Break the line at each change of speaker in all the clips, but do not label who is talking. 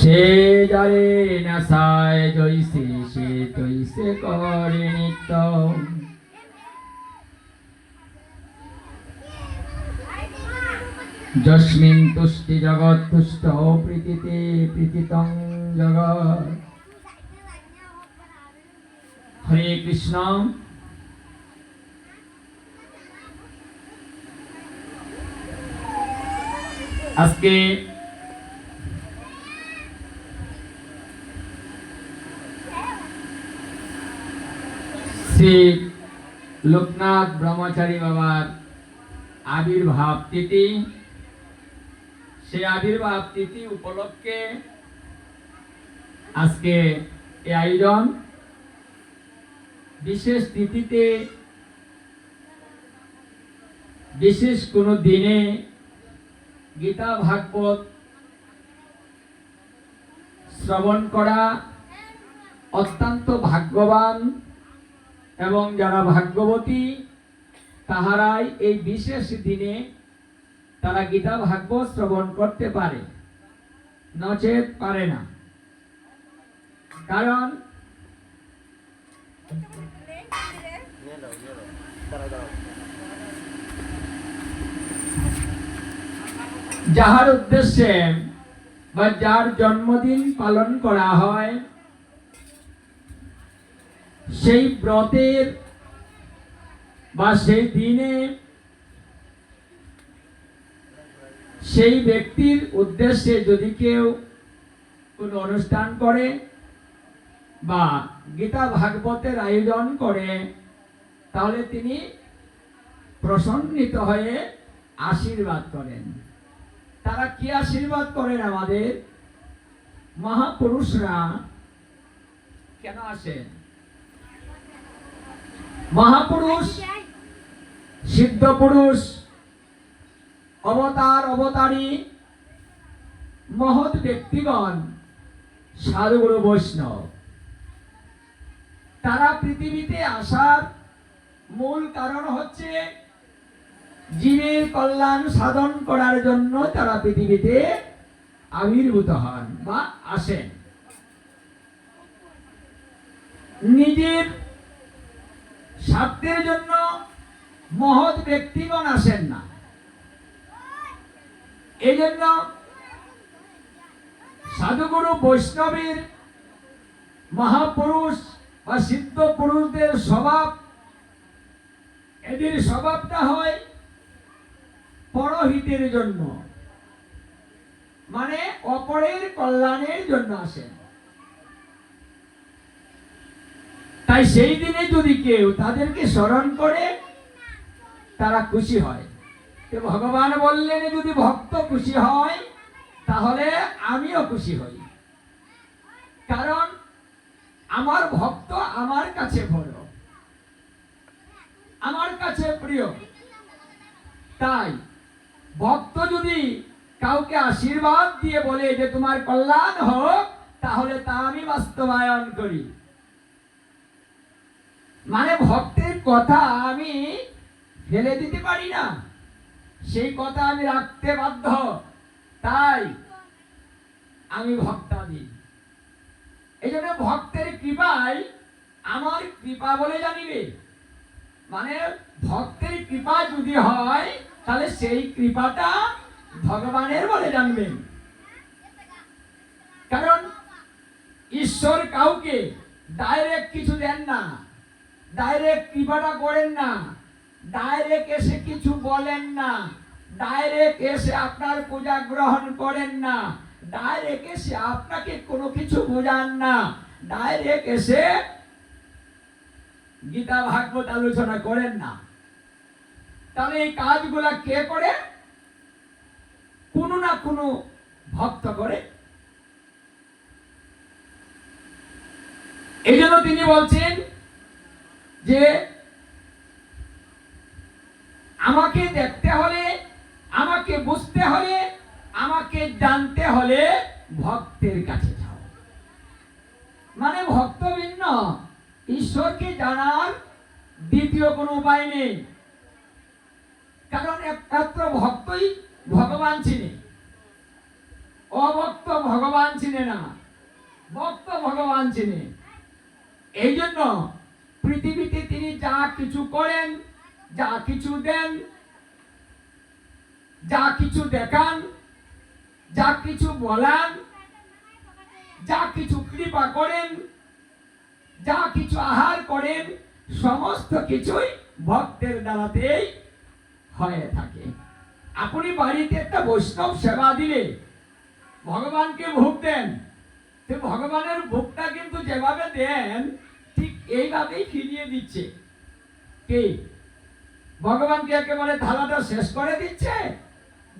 সে যারে নাসায় জৈসে সে তৈসে করে নিত্য। যস্মিন তুষ্টি জগৎ তুষ্ট প্রীতিতে প্রীতিতং জগৎ। হরে কৃষ্ণ। আজকে শ্রী লোকনাথ ব্রহ্মচারী বাবার আবির্ভাব তিথি। সেই আবির্ভাব তিথি উপলক্ষে আজকে এই আয়োজন। বিশেষ তিথিতে বিশেষ কোনো দিনে গীতা ভাগবত শ্রবণ করা অত্যন্ত ভাগ্যবান। এবং যারা ভাগ্যবতী, তাহারাই এই বিশেষ দিনে তারা গীতা ভাগবত শ্রবণ করতে পারে, নচেত পারে না। কারণ যাহার উদ্দেশ্যে বা যার জন্মদিন পালন করা হয় সেই ব্রতের বা সেই দিনে সেই ব্যক্তির উদ্দেশ্যে যদি কেউ কোনো অনুষ্ঠান করে বা গীতা ভাগবতের আয়োজন করে, তাহলে তিনি প্রসন্নিত হয়ে আশীর্বাদ করেন। তারা কি আশীর্বাদ করেন আমাদের? মহাপুরুষরা কেন আসেন? মহাপুরুষ সিদ্ধ পুরুষ অবতার, অবতারী, মহৎ ব্যক্তিগণ, সাধুগুরু বৈষ্ণব। তারা পৃথিবীতে আসার মূল কারণ হচ্ছে জীবের কল্যাণ সাধন করার জন্য তারা পৃথিবীতে আবির্ভূত হন বা আসেন। নিজের স্বার্থের জন্য মহৎ ব্যক্তিগণ আসেন না। এই জন্য সাধুগুরু বৈষ্ণবের মহাপুরুষ বা সিদ্ধ পুরুষদের স্বভাব, এদের স্বভাবটা হয় পরহিতের জন্য মানে অপরের কল্যাণের জন্য আসেন। তাই সেই দিনে যদি কেউ তাদেরকে স্মরণ করে, তারা খুশি হয়। ভগবান বললেন, যদি ভক্ত খুশি হয়, তাহলে আমিও খুশি হই। কারণ আমার ভক্ত আমার কাছে বড় আমার কাছে প্রিয়। তাই ভক্ত যদি কাউকে আশীর্বাদ দিয়ে বলে যে, তোমার কল্যাণ হোক, তাহলে তা আমি বাস্তবায়ন করি। মানে ভক্তের কথা আমি ফেলে দিতে পারি না। সেই কথা আমি রাখতে বাধ্য। তাই আমি ভক্তা দিই এই জন্য ভক্তের কৃপায় আমার কৃপা বলে জানিবে। মানে ভক্তের কৃপা যদি হয়, তাহলে সেই কৃপাটা ভগবানের বলে জানবেন কারণ ঈশ্বর কাউকে ডাইরেক্ট কিছু দেন না। ডাইরেক্ট কৃপাটা করেন না। ডাইরেক্ট এসে কিছু বলেন না। ডাইরেক্ট এসে আপনার পূজা গ্রহণ করেন না। ডাইরেক্ট এসে আপনাকে কোনো কিছু বোঝান না। ডাইরেক্ট এসে গীতা, ভাগবত আলোচনা করেন না। তাহলে এই কাজগুলা কে করে? কোনো না কোনো ভক্ত করে। এই জন্য তিনি বলছেন যে আমাকে দেখতে হলে, আমাকে বুঝতে হলে, আমাকে জানতে হলে ভক্তের কাছে যাও। মানে ভক্তবৃন্দ ঈশ্বরকে জানার দ্বিতীয় কোনো উপায় নেই। কারণ একমাত্র ভক্তই ভগবান চিনে। অভক্ত ভগবান চিনে না, ভক্ত ভগবান চিনে। এই জন্য যা কিছু করেন, যা কিছু দেন, যা কিছু দেখান, যা কিছু বলান, যা কিছু কৃপা করেন, যা কিছু আহার করেন, সমস্ত কিছুই ভক্তের দ্বারাতেই হয়ে থাকে। আপনি বাড়িতে একটা বৈষ্ণব সেবা দিলে, ভগবানকে ভোগ দেন, তো ভগবানের ভোগটা কিন্তু যেভাবে দেন, ঠিক এইভাবেই ফিরিয়ে দিচ্ছে। কি? ভগবানকে একেবারে থালাটা শেষ করে দিচ্ছে?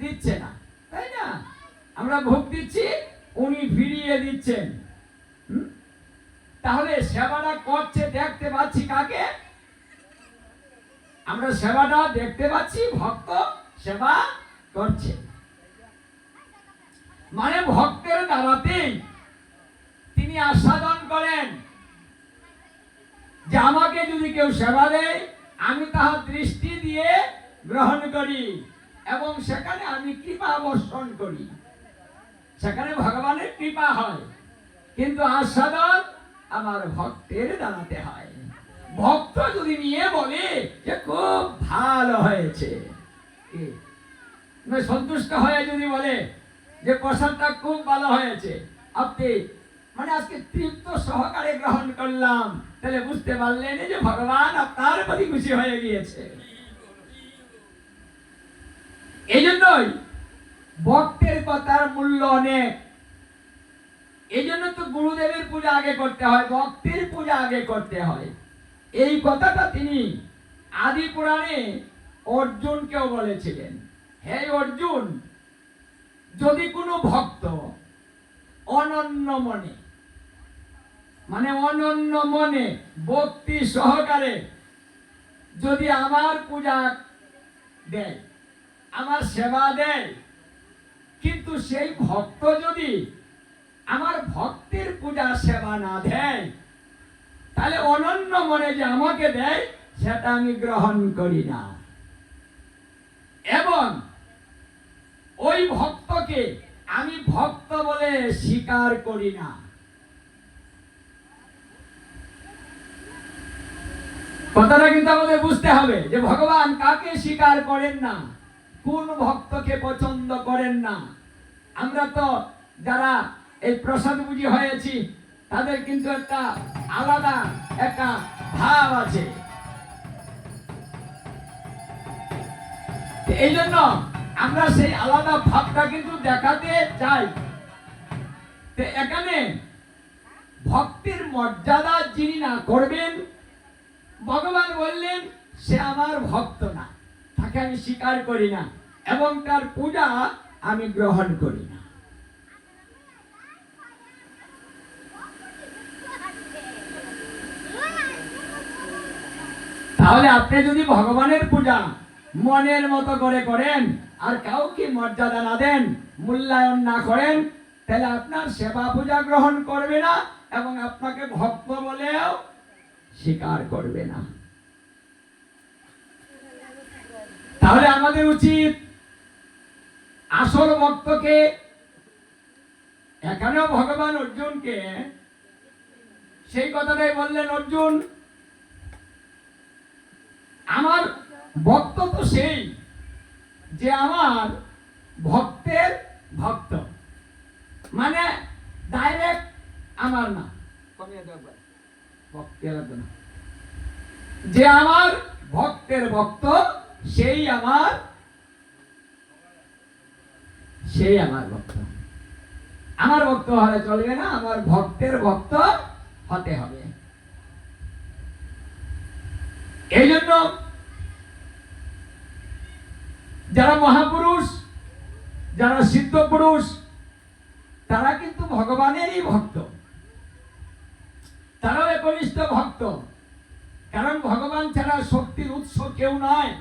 দিচ্ছে না। তাই না? আমরা ভোগ দিচ্ছি, উনি ফিরিয়ে দিচ্ছেন। তাহলে সেবাটা করছে, দেখতে পাচ্ছি কাকে? আমরা সেবাটা দেখতে পাচ্ছি, ভক্ত সেবা করছে। মানে ভক্তের দ্বারাতেই তিনি আস্বাদন করেন। যে আমাকে যদি কেউ সেবা দেয় আমি তাহার দৃষ্টি দিয়ে গ্রহণ করি এবং সেখানে আমি কৃপা বর্ষণ করি। সেখানে ভগবানের কৃপা হয়, কিন্তু আস্বাদন আমার ভক্তের দাঁড়াতে হয়। ভক্ত যদি নিয়ে বলে যে খুব ভালো হয়েছে সন্তুষ্ট হয়ে যদি বলে যে প্রসাদটা খুব ভালো হয়েছে, আপনি মানে আজকে তৃপ্ত সহকারে গ্রহণ করলাম। তাহলে বুঝতে পারলেন যে ভগবান আপনার প্রতি খুশি হয়ে গিয়েছে। এই জন্যই ভক্তের কথার মূল্য অনেক। এই জন্য তো গুরুদেবের পূজা আগে করতে হয়, ভক্তের পূজা আগে করতে হয়। এই কথাটা তিনি আদি পুরাণে অর্জুনকেও বলেছিলেন। হে অর্জুন, যদি কোনো ভক্ত অনন্য মনে মানে অনন্য মনে, ভক্তি সহকারে যদি আমার পূজা দেয়, আমার সেবা দেয়, কিন্তু সেই ভক্ত যদি আমার ভক্তের পূজা সেবা না দেয়, তাহলে অনন্য মনে যে আমাকে দেয়, সেটা আমি গ্রহণ করি না। এবং ওই ভক্তকে আমি ভক্ত বলে স্বীকার করি না। কথাটা কিন্তু আমাদের বুঝতে হবে যে ভগবান কাকে স্বীকার করেন না? কোন ভক্তকে পছন্দ করেন না? আমরা তো যারা এই প্রসাদ বুঝি হয়েছি, তাদের কিন্তু একটা আলাদা একটা ভাব আছে। এই জন্য আমরা সেই আলাদা ভাবটা কিন্তু দেখাতে চাই। এখানে ভক্তির মর্যাদা যিনি না করবেন ভগবান বললেন, সে আমার ভক্ত না। তাকে আমি স্বীকার করি না এবং তার পূজা আমি গ্রহণ করি না। তাহলে আপনি যদি ভগবানের পূজা মনের মতো করে করেন আর কাউকে মর্যাদা না দেন, মূল্যায়ন না করেন, তাহলে আপনার সেবা পূজা গ্রহণ করবে না এবং আপনাকে ভক্ত বলেও স্বীকার করবে না। তাহলে আমাদের উচিত আসল ভক্তকে, এখানেও ভগবান অর্জুনকে সেই কথাটাই বললেন, অর্জুন, আমার ভক্ত তো সেই যে আমার ভক্তের ভক্ত। মানে ডাইরেক্ট আমার না। কমিয়ে দাও একবার। ভক্তের লাগবে না। যে আমার ভক্তের ভক্ত, সেই আমার সেই আমার ভক্ত। আমার ভক্ত হলে চলবে না, আমার ভক্তের ভক্ত হতে হবে। এই জন্য যারা মহাপুরুষ, যারা সিদ্ধ পুরুষ তারা কিন্তু ভগবানেরই ভক্ত। তারাও একনিষ্ঠ ভক্ত। কারণ ভগবান ছাড়া শক্তির উৎস কেউ নয়।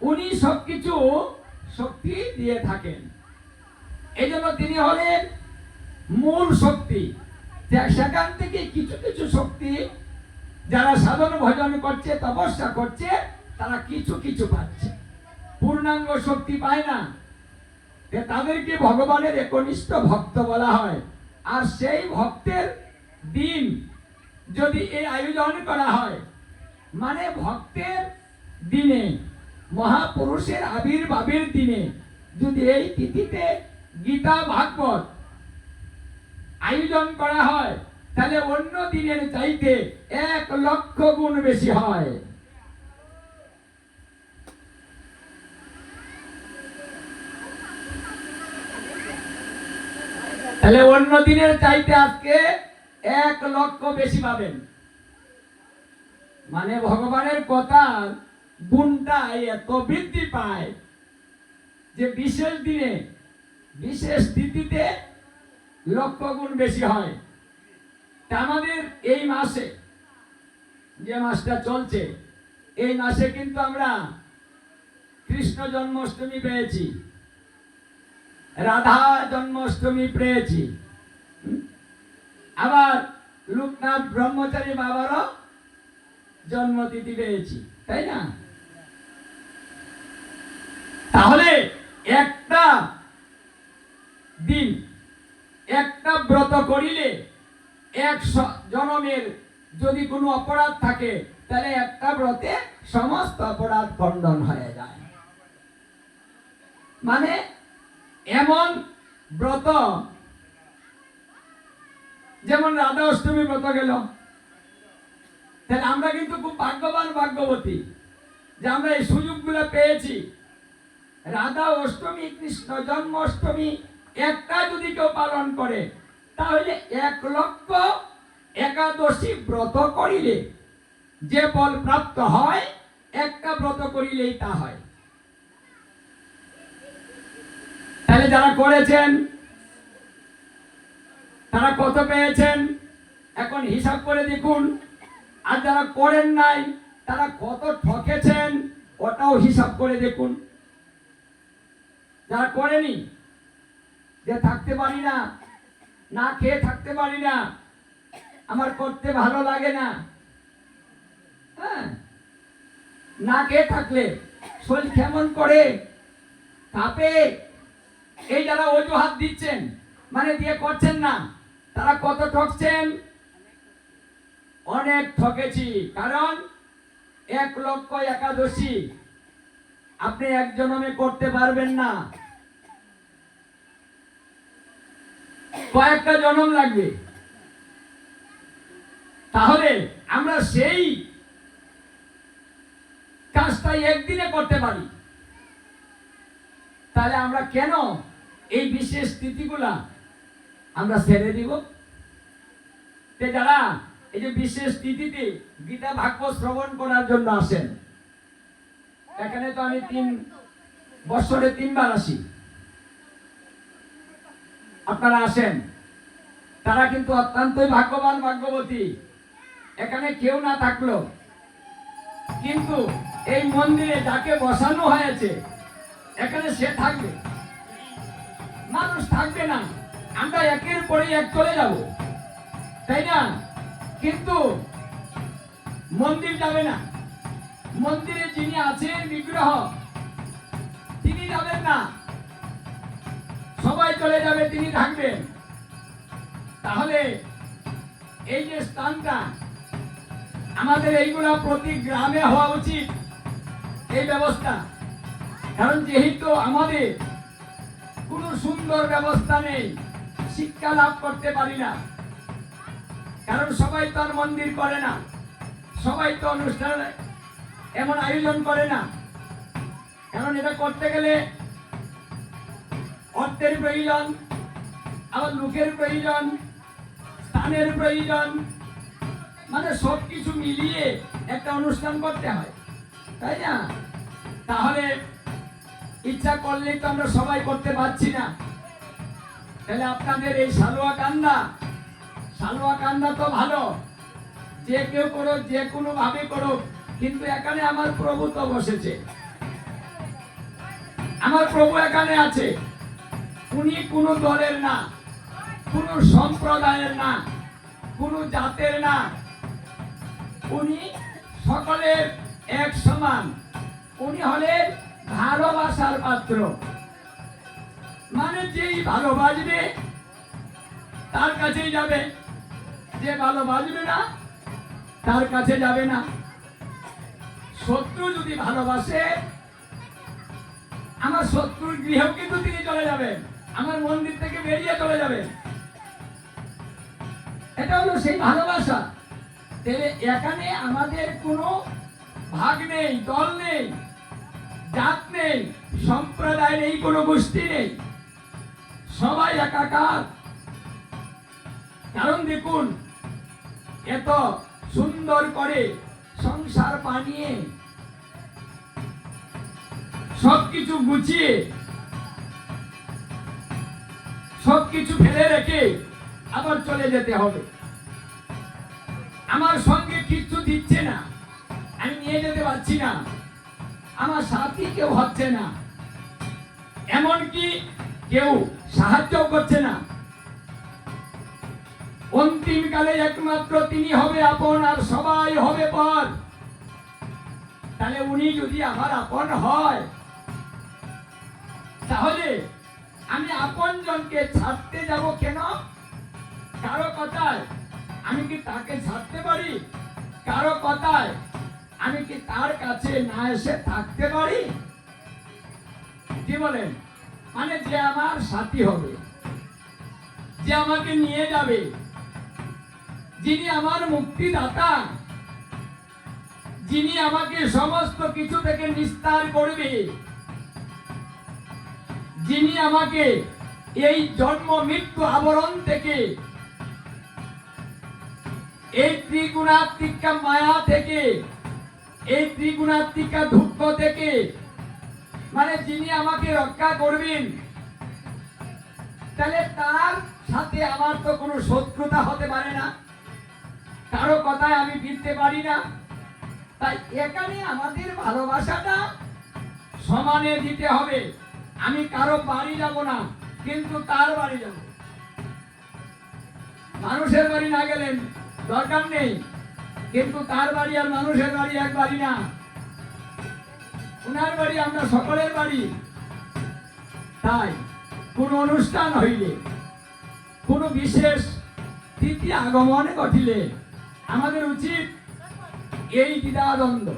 উনি সবকিছু শক্তি দিয়ে থাকেন। এই জন্য তিনি হলেন মূল শক্তি। সেখান থেকে কিছু কিছু শক্তি যারা সাধন ভজন করছে, তপস্যা করছে, তারা কিছু কিছু পাচ্ছে। পূর্ণাঙ্গ শক্তি পায় না। তাদেরকে ভগবানের একনিষ্ঠ ভক্ত বলা হয়। আর সেই ভক্তের দিন যদি এই আয়োজন করা হয় মানে ভক্তের দিনে, মহাপুরুষের আবির্ভাবের দিনে, যদি এই তিথিতে গীতা ভাগবত আয়োজন করা হয়, তাহলে অন্য দিনের চাইতে এক লক্ষ গুণ বেশি হয়। তাহলে অন্য দিনের চাইতে আজকে এক লক্ষ বেশি পাবেন। মানে ভগবানের কথার গুণটা এত বৃদ্ধি পায় যে বিশেষ দিনে, বিশেষ তিথিতে লক্ষ গুণ বেশি হয়। তা আমাদের এই মাসে, যে মাসটা চলছে, এই মাসে কিন্তু আমরা কৃষ্ণ জন্মাষ্টমী পেয়েছি, রাধা জন্মাষ্টমী পেয়েছি? আবার লোকনাথ ব্রহ্মচারী বাবারও জন্মতিথি পেয়েছি, তাই না? তাহলে একটা দিন, একটা ব্রত করিলে এক জনমের যদি কোনো অপরাধ থাকে, তাহলে একটা ব্রতে সমস্ত অপরাধ খণ্ডন হয়ে যায়। মানে এমন ব্রত যেমন রাধা অষ্টমী ব্রত গেল। তাহলে আমরা কিন্তু খুব ভাগ্যবান ভাগ্যবতী যে আমরা এই সুযোগগুলো পেয়েছি। রাধা অষ্টমী, কৃষ্ণ জন্মাষ্টমী একটা যদি কেউ পালন করে, তাহলে এক লক্ষ একাদশী ব্রত করিলে যে ফল প্রাপ্ত হয়, একটা ব্রত করিলেই তা হয়। তাহলে যারা করেছেন তারা কত পেয়েছেন? এখন হিসাব করে দেখুন। আর যারা করেন নাই, তারা কত ঠকেছেন? ওটাও হিসাব করে দেখুন। যারা করেনি, যে থাকতে পারি না না খেয়ে থাকতে পারি না, আমার করতে ভালো লাগে না। হ্যাঁ? না খেয়ে থাকলে শরীর কেমন করে? তাপে। এই যারা অজুহাত দিচ্ছেন মানে দিয়ে করছেন না। তারা কত ঠকছেন? অনেক ঠকেছি, কারণ এক লক্ষ একাদশী। আপনি এক জনমে করতে পারবেন না। কয়েকটা জনম লাগবে। তাহলে আমরা সেই কাজটা একদিনে করতে পারি। তাহলে আমরা কেন এই বিশেষ তিথিগুলা আমরা ছেড়ে দিব। তে যারা এই যে বিশেষ তিথিতে গীতা ভাগবত শ্রবণ করার জন্য আসেন, এখানে তো আমি তিন বছরে তিনবার আসি। আপনারা আসেন। তারা কিন্তু অত্যন্তই ভাগ্যবান ভাগ্যবতী। এখানে কেউ না থাকল। কিন্তু এই মন্দিরে যাকে বসানো হয়েছে, এখানে সে থাকবে। মানুষ থাকবে না। আমরা একের পরে এক চলে যাব। তাই না? কিন্তু মন্দির যাবে না। মন্দিরে যিনি আছেন বিগ্রহ, তিনি যাবেন না। সবাই চলে যাবে, তিনি থাকবেন। তাহলে এই যে স্থানটা, আমাদের এইগুলা প্রতি গ্রামে হওয়া উচিত, এই ব্যবস্থা। কারণ যেহেতু আমাদের কোনো সুন্দর ব্যবস্থা নেই শিক্ষা লাভ করতে পারি না। কারণ সবাই তো আর মন্দির করে না। সবাই তো অনুষ্ঠান এমন আয়োজন করে না। কারণ এটা করতে গেলে অর্থের প্রয়োজন, আবার লোকের প্রয়োজন, স্থানের প্রয়োজন মানে সব কিছু মিলিয়ে একটা অনুষ্ঠান করতে হয়, তাই না? তাহলে ইচ্ছা করলেই তো আমরা সবাই করতে পারছি না। তাহলে আপনাদের এই সালুয়া কান্দা সালুয়া কান্দা তো ভালো। যে কেউ করো যে কোনো ভাবে করো কিন্তু এখানে আমার প্রভু তো বসেছে। আমার প্রভু এখানে আছে। উনি কোনো দলের না, কোনো সম্প্রদায়ের না, কোনো জাতের না। উনি সকলের এক সমান। উনি হলেন ভালোবাসার পাত্র। মানে যেই ভালোবাসবে তার কাছেই যাবে। যে ভালোবাসবে না, তার কাছে যাবে না। শত্রু যদি ভালোবাসে, আমার শত্রুর গৃহেও কিন্তু তিনি চলে যাবেন। আমার মন্দির থেকে বেরিয়ে চলে যাবেন। এটা হলো সেই ভালোবাসা। এখানে আমাদের কোনো ভাগ নেই, দল নেই, জাত নেই, সম্প্রদায় নেই, কোনো গোষ্ঠী নেই। সবাই একাকার। কারণ দেখুন, এত সুন্দর করে সংসার বানিয়ে সবকিছু গুছিয়ে সবকিছু ফেলে রেখে আবার চলে যেতে হবে। আমার সঙ্গে কিচ্ছু দিচ্ছে না, আমি নিয়ে যেতে পারছি না, আমার সাথী কেউ হচ্ছে না। এমনকি কেউ সাহায্য করছে না। অন্তিমকালে একমাত্র তিনি হবে আপন আর সবাই হবে পর। তাহলে উনি যদি আমার আপন হয়, তাহলে আমি আপন জনকে ছাড়তে যাব কেন? কারও কথায় আমি কি তাকে ছাড়তে পারি? কারও কথায় আমি কি তার কাছে না এসে থাকতে পারি? কি বলেন? মানে যে আমার সাথী হবে, যে আমাকে নিয়ে যাবে, যিনি আমার মুক্তিদাতা, যিনি আমাকে সমস্ত কিছু থেকে নিস্তার করবে, যিনি আমাকে এই জন্ম মৃত্যু আবরণ থেকে, এই ত্রিগুণাত্মিকা মায়া থেকে, এই ত্রিগুণাত্মিকা দুঃখ থেকে মানে যিনি আমাকে রক্ষা করবেন, তাহলে তার সাথে আমার তো কোনো শত্রুতা হতে পারে না। কারও কথায় আমি ফিরতে পারি না। তাই এখানে আমাদের ভালোবাসাটা সমানে দিতে হবে। আমি কারও বাড়ি যাব না, কিন্তু তার বাড়ি যাব। মানুষের বাড়ি না গেলেন দরকার নেই, কিন্তু তার বাড়ি আর মানুষের বাড়ি এক বাড়ি না। উনার বাড়ি আমরা সকলের বাড়ি। তাই কোন অনুষ্ঠান হইলে, কোন বিশেষ তিথি আগমনে ঘটিলে আমাদের উচিত এই দ্বিধাদ্বন্দ্ব।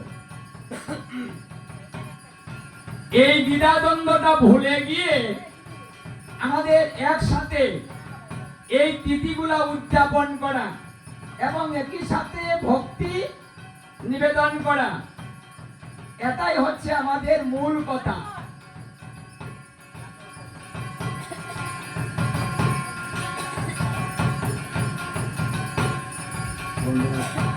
এই দ্বিধাদ্বন্দ্বটা ভুলে গিয়ে আমাদের একসাথে এই তিথিগুলা উদযাপন করা এবং একই সাথে ভক্তি নিবেদন করা। এটাই হচ্ছে আমাদের মূল কথা।
বন্ধুরা